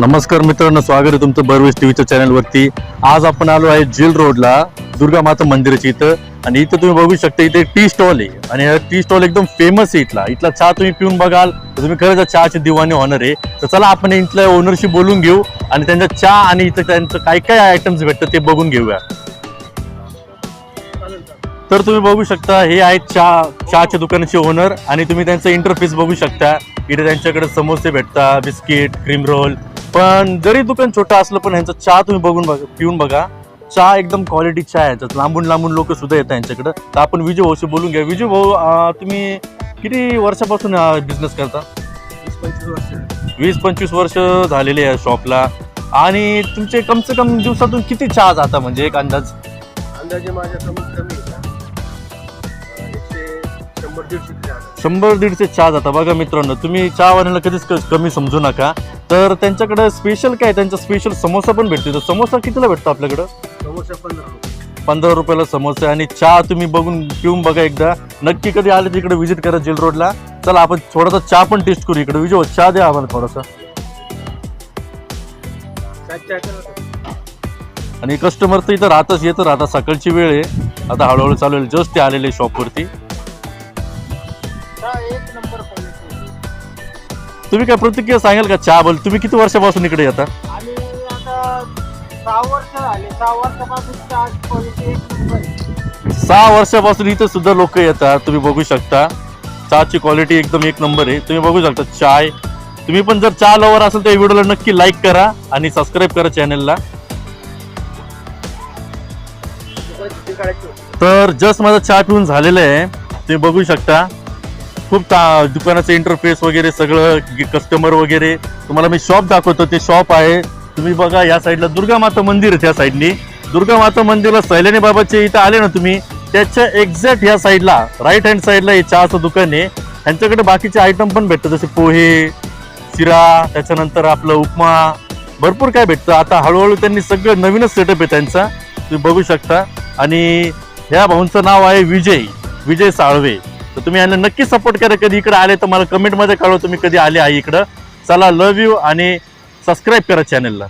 नमस्कार मित्रांनो स्वागत आहे तुमचं बरवेस टीव्हीच्या चॅनलवरती आज आपण आलो आहे जेल रोडला दुर्गा माता मंदिराची इथं. आणि इथं तुम्ही बघू शकता इथे टी स्टॉल आहे. आणि हा टी स्टॉल एकदम फेमस आहे इथला. इथला चहा तुम्ही पिऊन बघाल. तर तुम्ही खरंच चहाचे दिवाने होणार आहे. तर चला आपण इथल्या ओनरशी बोलून घेऊ. आणि त्यांचा चहा आणि इथं त्यांचं काय काय आयटम्स भेटतात ते बघून घेऊया. तर तुम्ही बघू शकता हे आहेत चहा चहाच्या दुकानाचे ओनर आणि तुम्ही त्यांचं इंटरफेस बघू शकता. इथे त्यांच्याकडे समोसे भेटतात बिस्किट क्रीम रोल पण जरी दुकान छोटं असलं पण ह्यांचा चहा तुम्ही बघून बघा पिऊन बघा. चहा एकदम क्वालिटी चहा आहे त्यात लांबून लांबून लोक सुद्धा येतात यांच्याकडं. तर आपण विजय भाऊशी बोलून घ्या. विजय भाऊ तुम्ही किती वर्षापासून बिझनेस करता? वीस पंचवीस वर्ष झालेले आहे शॉपला आणि तुमचे कम से कम दिवसातून किती चहा जाता? म्हणजे एक अंदाज. अंदाजे माझ्या कमीत कमी शंभर दीडशे दीडशे चहा जाता बघा मित्रांनो तुम्ही चहावाल्याला कधीच क- कमी समजू नका. तर त्यांच्याकडे स्पेशल काय? त्यांचा स्पेशल समोसा पण भेटतो तर समोसा कितीला भेटतो आपल्याकडं? समोसा पंधरा रुपये. पंधरा रुपयाला समोसा आणि चहा तुम्ही बघून पिऊन बघा एकदा. नक्की कधी आले तिकडे व्हिजिट करा जेल रोडला. चला आपण थोडासा चहा पण टेस्ट करू इकडे. विजय चहा द्या आम्हाला थोडासा. आणि कस्टमर तर इथं राहतच येतं. राहता सकाळची वेळ आहे. आता हळूहळू चालू आहे जस्ट ते आलेले शॉपवरती एक नंबर क्वालिटी तुम्ही काय प्रतिक्रिया सांगाल का चहा बोल तुम्ही किती वर्षापासून इकडे येता? आणि आता सहा वर्ष झाले. सहा वर्षापासून चहा क्वालिटी एक नंबर आहे. सहा वर्षापासून इथं सुद्धा लोक येतात. तुम्ही बघू शकता. चहाची क्वालिटी एकदम एक नंबर आहे. तुम्ही बघू शकता चाय. तुम्ही पण जर चहा लवर असेल तर या व्हिडिओला नक्की लाईक करा आणि सबस्क्राईब करा चॅनलला. तर जस्ट माझा चहा पिऊन झालेलं आहे. तुम्ही बघू शकता. खूप ता- दुकानाचं इंटरफेस वगैरे सगळं कस्टमर वगैरे. तुम्हाला मी शॉप दाखवतो ते शॉप आहे. तुम्ही बघा या साईडला दुर्गा माता मंदिर आहे त्या साईडनी दुर्गा माता मंदिरला सैलानी बाबाचे इथं आले ना तुम्ही त्याच्या एक्झॅक्ट ह्या साईडला राईट हँड साईडला हे चहाचं दुकान आहे. त्यांच्याकडे बाकीचे आयटम पण भेटतात जसे पोहे शिरा त्याच्यानंतर आपलं उपमा. भरपूर काय भेटतं. आता हळूहळू त्यांनी सगळं नवीनच सेटअप आहे त्यांचा. तुम्ही बघू शकता. आणि ह्या भाऊंचं नाव आहे विजय विजय साळवे. तर तुम्ही यांना नक्की सपोर्ट करा. कधी इकडे आले तर मला कमेंटमध्ये कळवा तुम्ही कधी आले आहे इकडं. चला लव यू आणि सबस्क्राईब करा चॅनलला